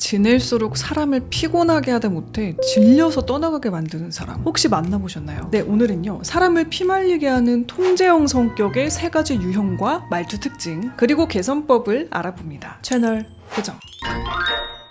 지낼수록 사람을 피곤하게 하다 못해 질려서 떠나가게 만드는 사람. 혹시 만나보셨나요? 네 오늘은요. 사람을 피말리게 하는 통제형 성격의 세 가지 유형과 말투 특징 그리고 개선법을 알아봅니다. 채널 고정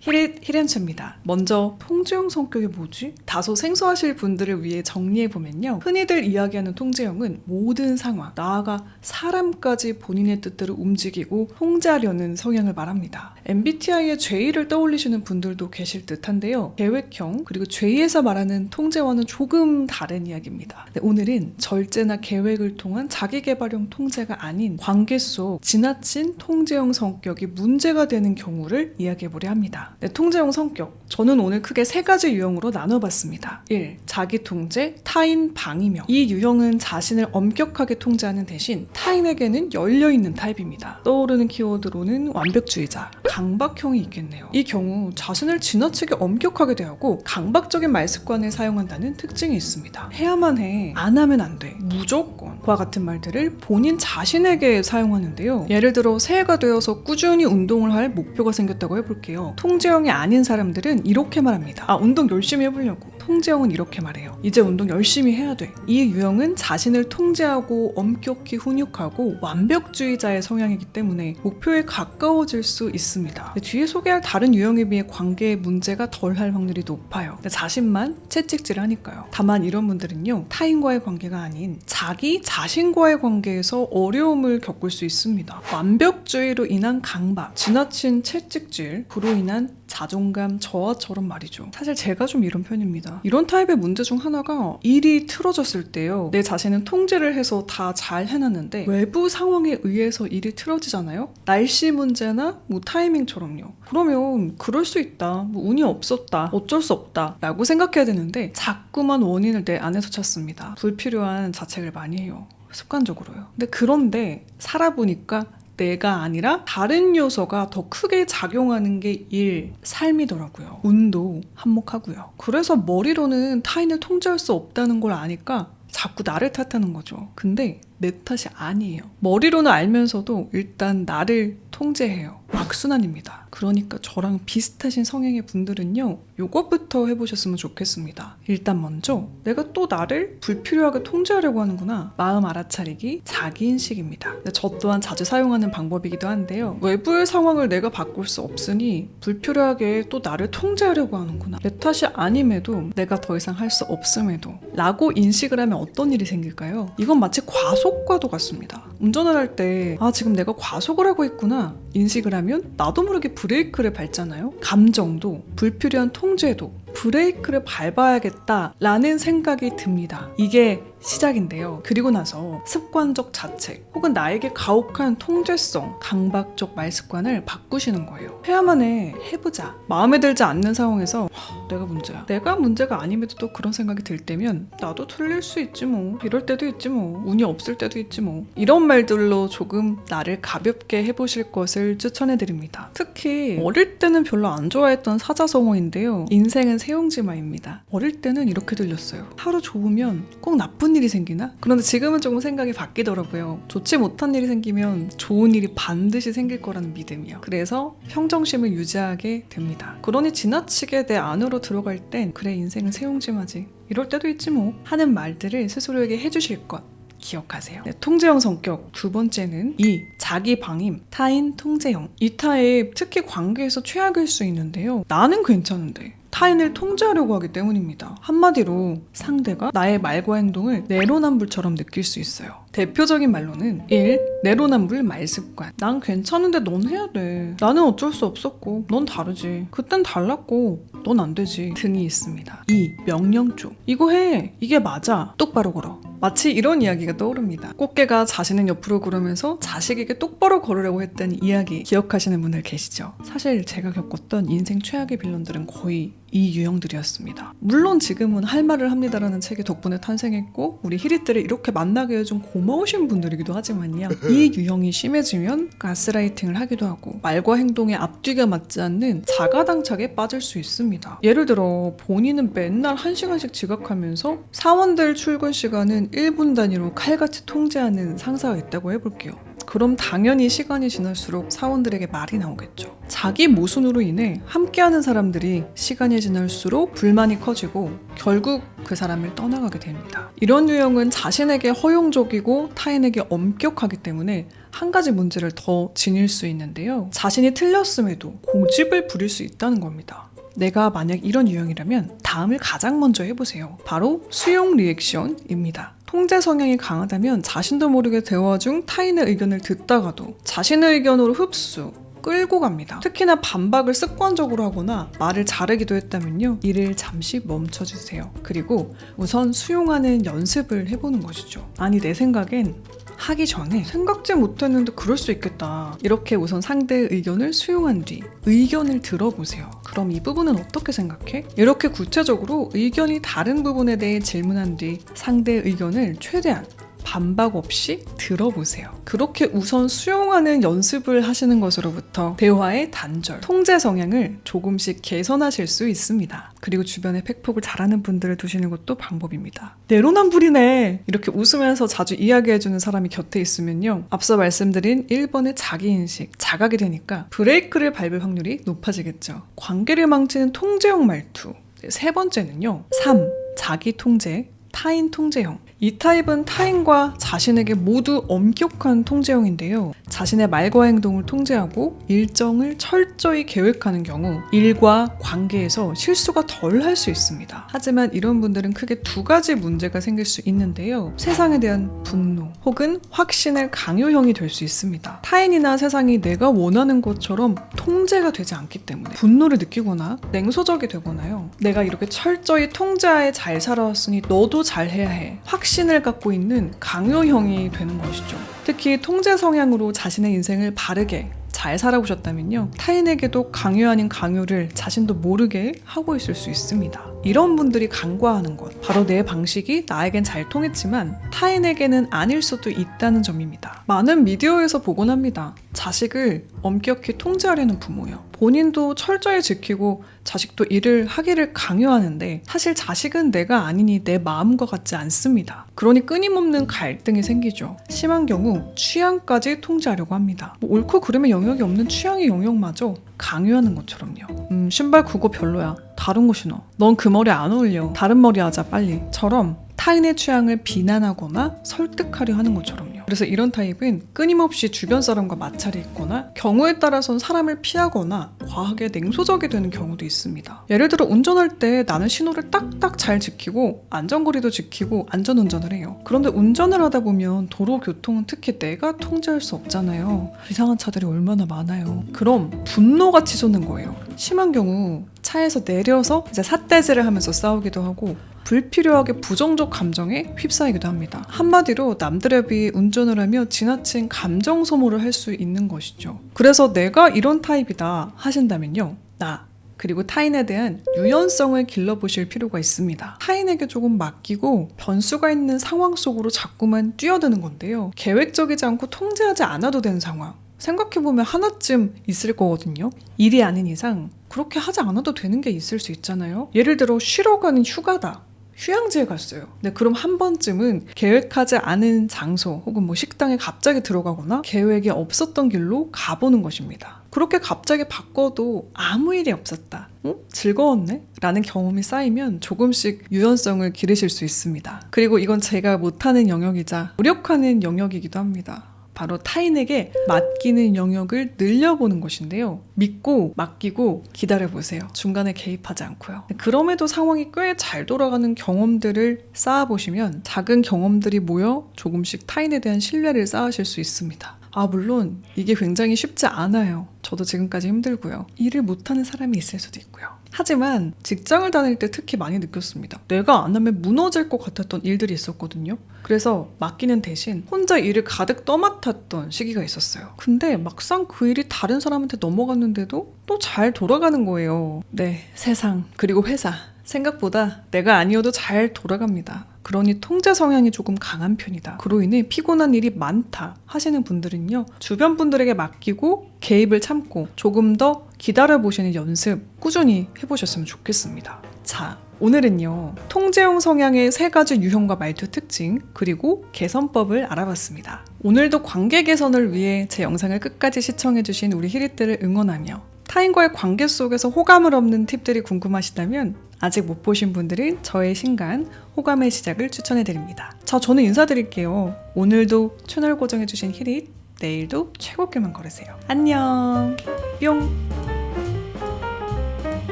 히렌츠입니다. 먼저 통제형 성격이 뭐지? 다소 생소하실 분들을 위해 정리해보면요. 흔히들 이야기하는 통제형은 모든 상황, 나아가 사람까지 본인의 뜻대로 움직이고 통제하려는 성향을 말합니다. MBTI의 죄의를 떠올리시는 분들도 계실 듯한데요. 계획형, 그리고 죄의에서 말하는 통제와는 조금 다른 이야기입니다. 네, 오늘은 절제나 계획을 통한 자기개발형 통제가 아닌 관계 속 지나친 통제형 성격이 문제가 되는 경우를 이야기해보려 합니다. 네, 통제형 성격. 저는 오늘 크게 세 가지 유형으로 나눠봤습니다. 1. 자기 통제, 타인 방위명. 이 유형은 자신을 엄격하게 통제하는 대신 타인에게는 열려있는 타입입니다. 떠오르는 키워드로는 완벽주의자, 강박형이 있겠네요. 이 경우 자신을 지나치게 엄격하게 대하고 강박적인 말 습관을 사용한다는 특징이 있습니다. 해야만 해. 안 하면 안 돼. 무조건. 과 같은 말들을 본인 자신에게 사용하는데요. 예를 들어 새해가 되어서 꾸준히 운동을 할 목표가 생겼다고 해볼게요. 통제 형이 아닌 사람들은 이렇게 말합니다. 아, 운동 열심히 해보려고. 통제형은 이렇게 말해요. 이제 운동 열심히 해야 돼. 이 유형은 자신을 통제하고 엄격히 훈육하고 완벽주의자의 성향이기 때문에 목표에 가까워질 수 있습니다. 뒤에 소개할 다른 유형에 비해 관계의 문제가 덜 할 확률이 높아요. 자신만 채찍질을 하니까요. 다만 이런 분들은요, 타인과의 관계가 아닌 자기 자신과의 관계에서 어려움을 겪을 수 있습니다. 완벽주의로 인한 강박, 지나친 채찍질, 그로 인한 자존감 저하처럼 말이죠. 사실 제가 좀 이런 편입니다. 이런 타입의 문제 중 하나가 일이 틀어졌을 때요. 내 자신은 통제를 해서 다 잘 해놨는데 외부 상황에 의해서 일이 틀어지잖아요. 날씨 문제나 뭐 타이밍처럼요. 그러면 그럴 수 있다. 뭐 운이 없었다. 어쩔 수 없다. 라고 생각해야 되는데 자꾸만 원인을 내 안에서 찾습니다. 불필요한 자책을 많이 해요. 습관적으로요. 근데 그런데 살아보니까 내가 아니라 다른 요소가 더 크게 작용하는 게 일, 삶이더라고요. 운도 한몫하고요. 그래서 머리로는 타인을 통제할 수 없다는 걸 아니까 자꾸 나를 탓하는 거죠. 근데 내 탓이 아니에요. 머리로는 알면서도 일단 나를 통제해요. 악순환입니다. 그러니까 저랑 비슷하신 성향의 분들은요, 요것부터 해보셨으면 좋겠습니다. 일단 먼저, 내가 또 나를 불필요하게 통제하려고 하는구나. 마음 알아차리기, 자기인식입니다. 저 또한 자주 사용하는 방법이기도 한데요. 외부의 상황을 내가 바꿀 수 없으니 불필요하게 또 나를 통제하려고 하는구나. 내 탓이 아님에도 내가 더 이상 할 수 없음에도 라고 인식을 하면 어떤 일이 생길까요? 이건 마치 과속과도 같습니다. 운전을 할 때, 아, 지금 내가 과속을 하고 있구나. 인식을 하면 나도 모르게 브레이크를 밟잖아요. 감정도 불필요한 통제도 브레이크를 밟아야겠다라는 생각이 듭니다. 이게 시작인데요. 그리고 나서 습관적 자책 혹은 나에게 가혹한 통제성, 강박적 말 습관을 바꾸시는 거예요. 해야만 해. 해보자. 마음에 들지 않는 상황에서 하, 내가 문제야. 내가 문제가 아님에도 또 그런 생각이 들 때면 나도 틀릴 수 있지 뭐. 이럴 때도 있지 뭐. 운이 없을 때도 있지 뭐. 이런 말들로 조금 나를 가볍게 해보실 것을 추천해드립니다. 특히 어릴 때는 별로 안 좋아했던 사자성어인데요. 인생은 세용지마입니다. 어릴 때는 이렇게 들렸어요. 하루 좋으면 꼭 나쁜 일이 생기나? 그런데 지금은 조금 생각이 바뀌더라고요. 좋지 못한 일이 생기면 좋은 일이 반드시 생길 거라는 믿음이요. 그래서 평정심을 유지하게 됩니다. 그러니 지나치게 내 안으로 들어갈 땐 그래 인생은 세용지마지. 이럴 때도 있지 뭐 하는 말들을 스스로에게 해주실 것 기억하세요. 네, 통제형 성격 두 번째는 이 자기 방임 타인 통제형 이 타입 특히 관계에서 최악일 수 있는데요. 나는 괜찮은데 타인을 통제하려고 하기 때문입니다. 한마디로 상대가 나의 말과 행동을 내로남불처럼 느낄 수 있어요. 대표적인 말로는 1. 내로남불 말습관. 난 괜찮은데 넌 해야 돼. 나는 어쩔 수 없었고 넌 다르지. 그땐 달랐고 넌 안 되지. 등이 있습니다. 2. 명령조. 이거 해. 이게 맞아. 똑바로 걸어. 마치 이런 이야기가 떠오릅니다. 꽃게가 자신은 옆으로 걸으면서 자식에게 똑바로 걸으려고 했던 이야기 기억하시는 분들 계시죠? 사실 제가 겪었던 인생 최악의 빌런들은 거의 이 유형들이었습니다. 물론 지금은 할 말을 합니다라는 책이 덕분에 탄생했고 우리 히릿들을 이렇게 만나게 해준 고마우신 분들이기도 하지만요. 이 유형이 심해지면 가스라이팅을 하기도 하고 말과 행동에 앞뒤가 맞지 않는 자가당착에 빠질 수 있습니다. 예를 들어 본인은 맨날 한시간씩 지각하면서 사원들 출근 시간은 1분 단위로 칼같이 통제하는 상사가 있다고 해볼게요. 그럼 당연히 시간이 지날수록 사원들에게 말이 나오겠죠. 자기 모순으로 인해 함께하는 사람들이 시간이 지날수록 불만이 커지고 결국 그 사람을 떠나가게 됩니다. 이런 유형은 자신에게 허용적이고 타인에게 엄격하기 때문에 한 가지 문제를 더 지닐 수 있는데요. 자신이 틀렸음에도 고집을 부릴 수 있다는 겁니다. 내가 만약 이런 유형이라면 다음을 가장 먼저 해보세요. 바로 수용 리액션입니다. 통제 성향이 강하다면 자신도 모르게 대화 중 타인의 의견을 듣다가도 자신의 의견으로 흡수, 끌고 갑니다. 특히나 반박을 습관적으로 하거나 말을 자르기도 했다면요. 이를 잠시 멈춰주세요. 그리고 우선 수용하는 연습을 해보는 것이죠. 아니, 내 생각엔 하기 전에 생각지 못했는데 그럴 수 있겠다. 이렇게 우선 상대의 의견을 수용한 뒤 의견을 들어보세요. 그럼 이 부분은 어떻게 생각해? 이렇게 구체적으로 의견이 다른 부분에 대해 질문한 뒤 상대의 의견을 최대한 반박 없이 들어보세요. 그렇게 우선 수용하는 연습을 하시는 것으로부터 대화의 단절, 통제 성향을 조금씩 개선하실 수 있습니다. 그리고 주변에 팩폭을 잘하는 분들을 두시는 것도 방법입니다. 내로남불이네! 이렇게 웃으면서 자주 이야기해주는 사람이 곁에 있으면요. 앞서 말씀드린 1번의 자기인식, 자각이 되니까 브레이크를 밟을 확률이 높아지겠죠. 관계를 망치는 통제형 말투. 세 번째는요. 3. 자기 통제, 타인 통제형. 이 타입은 타인과 자신에게 모두 엄격한 통제형인데요. 자신의 말과 행동을 통제하고 일정을 철저히 계획하는 경우 일과 관계에서 실수가 덜 할 수 있습니다. 하지만 이런 분들은 크게 두 가지 문제가 생길 수 있는데요. 세상에 대한 분노 혹은 확신의 강요형이 될 수 있습니다. 타인이나 세상이 내가 원하는 것처럼 통제가 되지 않기 때문에 분노를 느끼거나 냉소적이 되거나요. 내가 이렇게 철저히 통제하에 잘 살아왔으니 너도 잘해야 해. 확 신을 갖고 있는 강요형이 되는 것이죠. 특히 통제 성향으로 자신의 인생을 바르게 잘 살아보셨다면요. 타인에게도 강요 아닌 강요를 자신도 모르게 하고 있을 수 있습니다. 이런 분들이 간과하는 것. 바로 내 방식이 나에겐 잘 통했지만 타인에게는 아닐 수도 있다는 점입니다. 많은 미디어에서 보곤 합니다. 자식을 엄격히 통제하려는 부모요. 본인도 철저히 지키고 자식도 일을 하기를 강요하는데 사실 자식은 내가 아니니 내 마음과 같지 않습니다. 그러니 끊임없는 갈등이 생기죠. 심한 경우 취향까지 통제하려고 합니다. 뭐 옳고 그름의 영역이 없는 취향의 영역마저 강요하는 것처럼요. 음, 신발 그거 별로야. 다른 거 신어. 넌 그 머리 안 어울려. 다른 머리 하자 빨리. 처럼 타인의 취향을 비난하거나 설득하려 하는 것처럼요. 그래서 이런 타입은 끊임없이 주변 사람과 마찰이 있거나 경우에 따라선 사람을 피하거나 과하게 냉소적이 되는 경우도 있습니다. 예를 들어 운전할 때 나는 신호를 딱딱 잘 지키고 안전거리도 지키고 안전운전을 해요. 그런데 운전을 하다 보면 도로 교통은 특히 내가 통제할 수 없잖아요. 이상한 차들이 얼마나 많아요. 그럼 분노가 치솟는 거예요. 심한 경우 차에서 내려서 이제 삿대질을 하면서 싸우기도 하고 불필요하게 부정적 감정에 휩싸이기도 합니다. 한마디로 남들에 비해 운전을 하며 지나친 감정 소모를 할 수 있는 것이죠. 그래서 내가 이런 타입이다 하신다면요. 나 그리고 타인에 대한 유연성을 길러보실 필요가 있습니다. 타인에게 조금 맡기고 변수가 있는 상황 속으로 자꾸만 뛰어드는 건데요. 계획적이지 않고 통제하지 않아도 되는 상황. 생각해보면 하나쯤 있을 거거든요. 일이 아닌 이상 그렇게 하지 않아도 되는 게 있을 수 있잖아요. 예를 들어 쉬러 가는 휴가다. 휴양지에 갔어요. 네, 그럼 한 번쯤은 계획하지 않은 장소 혹은 뭐 식당에 갑자기 들어가거나 계획이 없었던 길로 가보는 것입니다. 그렇게 갑자기 바꿔도 아무 일이 없었다. 어? 즐거웠네? 라는 경험이 쌓이면 조금씩 유연성을 기르실 수 있습니다. 그리고 이건 제가 못하는 영역이자 무력하는 영역이기도 합니다. 바로 타인에게 맡기는 영역을 늘려보는 것인데요. 믿고 맡기고 기다려보세요. 중간에 개입하지 않고요. 그럼에도 상황이 꽤 잘 돌아가는 경험들을 쌓아보시면 작은 경험들이 모여 조금씩 타인에 대한 신뢰를 쌓으실 수 있습니다. 아, 물론 이게 굉장히 쉽지 않아요. 저도 지금까지 힘들고요. 일을 못하는 사람이 있을 수도 있고요. 하지만 직장을 다닐 때 특히 많이 느꼈습니다. 내가 안 하면 무너질 것 같았던 일들이 있었거든요. 그래서 맡기는 대신 혼자 일을 가득 떠맡았던 시기가 있었어요. 근데 막상 그 일이 다른 사람한테 넘어갔는데도 또 잘 돌아가는 거예요. 네, 세상, 그리고 회사. 생각보다 내가 아니어도 잘 돌아갑니다. 그러니 통제 성향이 조금 강한 편이다. 그로 인해 피곤한 일이 많다 하시는 분들은요. 주변 분들에게 맡기고 개입을 참고 조금 더 기다려보시는 연습 꾸준히 해보셨으면 좋겠습니다. 자, 오늘은요, 통제형 성향의 세 가지 유형과 말투 특징, 그리고 개선법을 알아봤습니다. 오늘도 관계 개선을 위해 제 영상을 끝까지 시청해주신 우리 히릿들을 응원하며 타인과의 관계 속에서 호감을 얻는 팁들이 궁금하시다면 아직 못 보신 분들은 저의 신간 호감의 시작을 추천해드립니다. 자, 저는 인사드릴게요. 오늘도 채널 고정해주신 히릿, 내일도 최고께만 걸으세요. 안녕! 뿅!